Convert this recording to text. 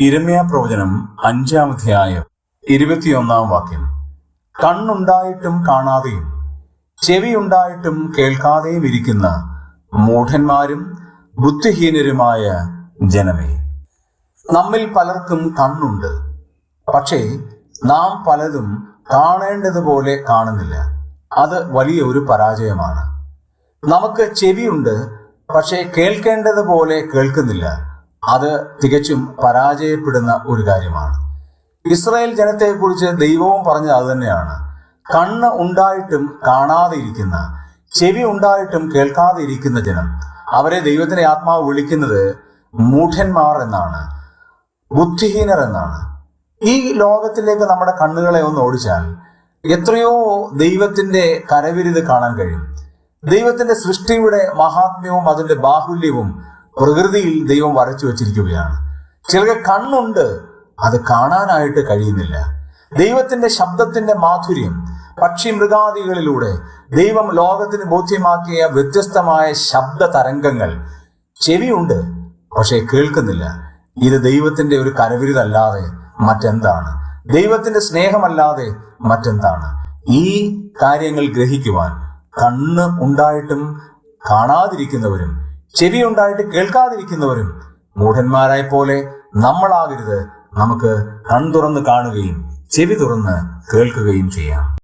ഇരമ്യ പ്രവചനം അഞ്ചാം അധ്യായം ഇരുപത്തിയൊന്നാം വാക്യം. കണ്ണുണ്ടായിട്ടും കാണാതെയും ചെവിയുണ്ടായിട്ടും കേൾക്കാതെയും ഇരിക്കുന്ന മൂഢന്മാരും ബുദ്ധിഹീനരുമായ ജനമേ നമ്മിൽ പലർക്കും കണ്ണുണ്ട്. പക്ഷേ നാം പലതും കാണേണ്ടതുപോലെ കാണുന്നില്ല. അത് വലിയ ഒരു പരാജയമാണ്. നമുക്ക് ചെവിയുണ്ട് പക്ഷേ കേൾക്കേണ്ടതുപോലെ കേൾക്കുന്നില്ല. അത് തികച്ചും പരാജയപ്പെടുന്ന ഒരു കാര്യമാണ്. ഇസ്രായേൽ ജനത്തെക്കുറിച്ച് ദൈവവും പറഞ്ഞത് അതുതന്നെയാണ് കണ്ണ് ഉണ്ടായിട്ടും കാണാതെ ഇരിക്കുന്ന ചെവി ഉണ്ടായിട്ടും കേൾക്കാതെ ഇരിക്കുന്ന ജനം അവരെ ദൈവത്തിന്റെ ആത്മാവ് വിളിക്കുന്നത് മൂഢന്മാർ എന്നാണ് ബുദ്ധിഹീനർ എന്നാണ്. ഈ ലോകത്തിലേക്ക് നമ്മുടെ കണ്ണുകളെ ഒന്ന് ഓടിച്ചാൽ എത്രയോ ദൈവത്തിന്റെ കരവിരുത് കാണാൻ കഴിയും. ദൈവത്തിന്റെ സൃഷ്ടിയുടെ മഹാത്മ്യവും അതിന്റെ ബാഹുല്യവും പ്രകൃതിയിൽ ദൈവം വരച്ചു വച്ചിരിക്കുകയാണ്. ചിലർക്ക് കണ്ണുണ്ട് അത് കാണാനായിട്ട് കഴിയുന്നില്ല. ദൈവത്തിന്റെ ശബ്ദത്തിന്റെ മാധുര്യം പക്ഷി മൃഗാദികളിലൂടെ ദൈവം ലോകത്തിന് ബോധ്യമാക്കിയ വ്യത്യസ്തമായ ശബ്ദ തരംഗങ്ങൾ. ചെവിയുണ്ട് പക്ഷേ കേൾക്കുന്നില്ല. ഇത് ദൈവത്തിന്റെ ഒരു കരവിരുതല്ലാതെ മറ്റെന്താണ്? ദൈവത്തിന്റെ സ്നേഹമല്ലാതെ മറ്റെന്താണ്? ഈ കാര്യങ്ങൾ ഗ്രഹിക്കുവാൻ കണ്ണ് ഉണ്ടായിട്ടും കാണാതിരിക്കുന്നവരും ചെവി ഉണ്ടായിട്ട് കേൾക്കാതിരിക്കുന്നവരും മൂഢന്മാരായ പോലെ നമ്മളാകരുത്. നമുക്ക് കൺ തുറന്ന് കാണുകയും ചെവി തുറന്ന് കേൾക്കുകയും ചെയ്യാം.